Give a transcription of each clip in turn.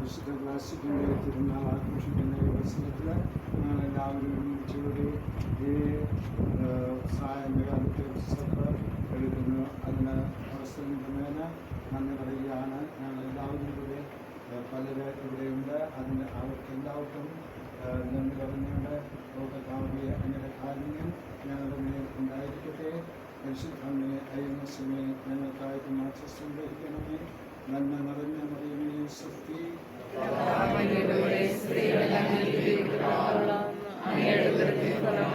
വിശുദ്ധ ക്ലാസിക്കിന്റെ തിരുനാൾ ആഘോഷിക്കുന്ന ഈ അവസരത്തിൽ ഞങ്ങളെല്ലാവരും ഒരുമിച്ചുകൂടി ഈ സായംകാലത്തെ സഭ എടുക്കുന്നു. അതിന് അവസരം തന്നതിന് നന്ദി പറയുകയാണ്. ഞങ്ങളെല്ലാവരും കൂടി പലര് ഇവിടെയുണ്ട്. അതിന് അവർക്ക് എല്ലാവർക്കും നന്ദി പറഞ്ഞുകൊണ്ട് ലോകത്താവിയ അങ്ങനെ കാരുണ്യം ഞങ്ങളുടെ മേൽ ഉണ്ടായിരിക്കട്ടെ. പരിശുദ്ധമേ അയ്യമ്മസിനെ ഞങ്ങൾക്കായിട്ട് മാറ്റി സംഗ്രഹിക്കണമേ നന്മ നിറഞ്ഞ മറിയമേ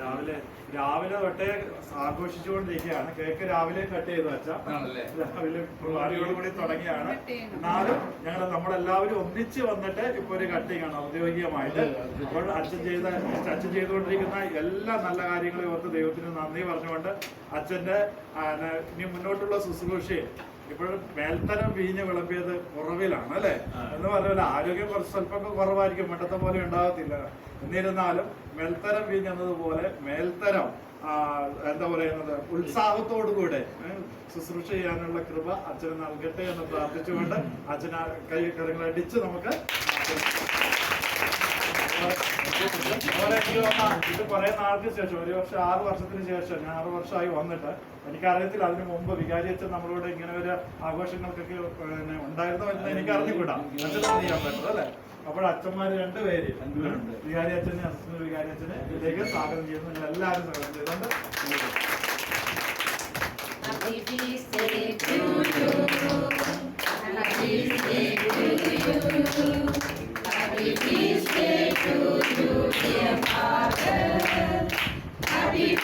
രാവിലെ രാവിലെ തൊട്ടേ ആഘോഷിച്ചുകൊണ്ടിരിക്കുകയാണ്. കേക്ക് രാവിലെ കട്ട് ചെയ്ത് വെച്ചാ. രാവിലെ രാവിലെ പരിപാടിയോടുകൂടി തുടങ്ങിയാണ്. എന്നാലും ഞങ്ങൾ നമ്മളെല്ലാവരും ഒന്നിച്ച് വന്നിട്ട് ഇപ്പൊ ഒരു കട്ടിങ് ആണ് ഔദ്യോഗികമായിട്ട്. അപ്പോൾ അച്ഛൻ ചെയ്ത അച്ഛൻ ചെയ്തുകൊണ്ടിരിക്കുന്ന എല്ലാ നല്ല കാര്യങ്ങളും ഓർത്ത് ദൈവത്തിന് നന്ദി പറഞ്ഞുകൊണ്ട് അച്ഛന്റെ ഇനി മുന്നോട്ടുള്ള ശുശ്രൂഷയെ ഇപ്പോഴും മേൽത്തരം വീഞ്ഞ് വിളമ്പിയത് കുറവിലാണ് അല്ലെ? എന്ന് പറഞ്ഞാൽ ആരോഗ്യം കുറച്ച് സ്വല്പം കുറവായിരിക്കും പണ്ടത്തെ പോലെ ഉണ്ടാകത്തില്ല. എന്നിരുന്നാലും മേൽത്തരം വീഞ്ഞ് എന്നതുപോലെ മേൽത്തരം എന്താ പറയുന്നത് ഉത്സാഹത്തോടു കൂടെ ഏ, ശുശ്രൂഷ ചെയ്യാനുള്ള കൃപ അച്ഛന് നൽകട്ടെ എന്ന് പ്രാർത്ഥിച്ചുകൊണ്ട് അച്ഛന കൈ കരങ്ങൾ അടിച്ച് നമുക്ക് ഇത് കുറെ നാൾക്ക് ശേഷം ഒരു വർഷം ആറ് വർഷത്തിന് ശേഷം ഞാൻ ആറ് വർഷമായി വന്നിട്ട് എനിക്കറിയത്തില്ല അതിന് മുമ്പ് വികാരി അച്ഛൻ നമ്മളോട് ഇങ്ങനെ ഒരു ആഘോഷങ്ങൾക്കൊക്കെ ഉണ്ടായിരുന്നു എന്ന് എനിക്ക് അറിഞ്ഞുകൂടാ അച്ഛൻ ചെയ്യാൻ പറ്റുന്നത് അല്ലേ അപ്പോൾ അച്ഛന്മാര് രണ്ടുപേര് വികാരി അച്ഛനെ അസിസ്റ്റന്റ് വികാരി അച്ഛനെ ഇതിലേക്ക് സ്വാഗതം ചെയ്യുന്നു. എല്ലാവരും സ്വാഗതം ചെയ്തുകൊണ്ട് Happy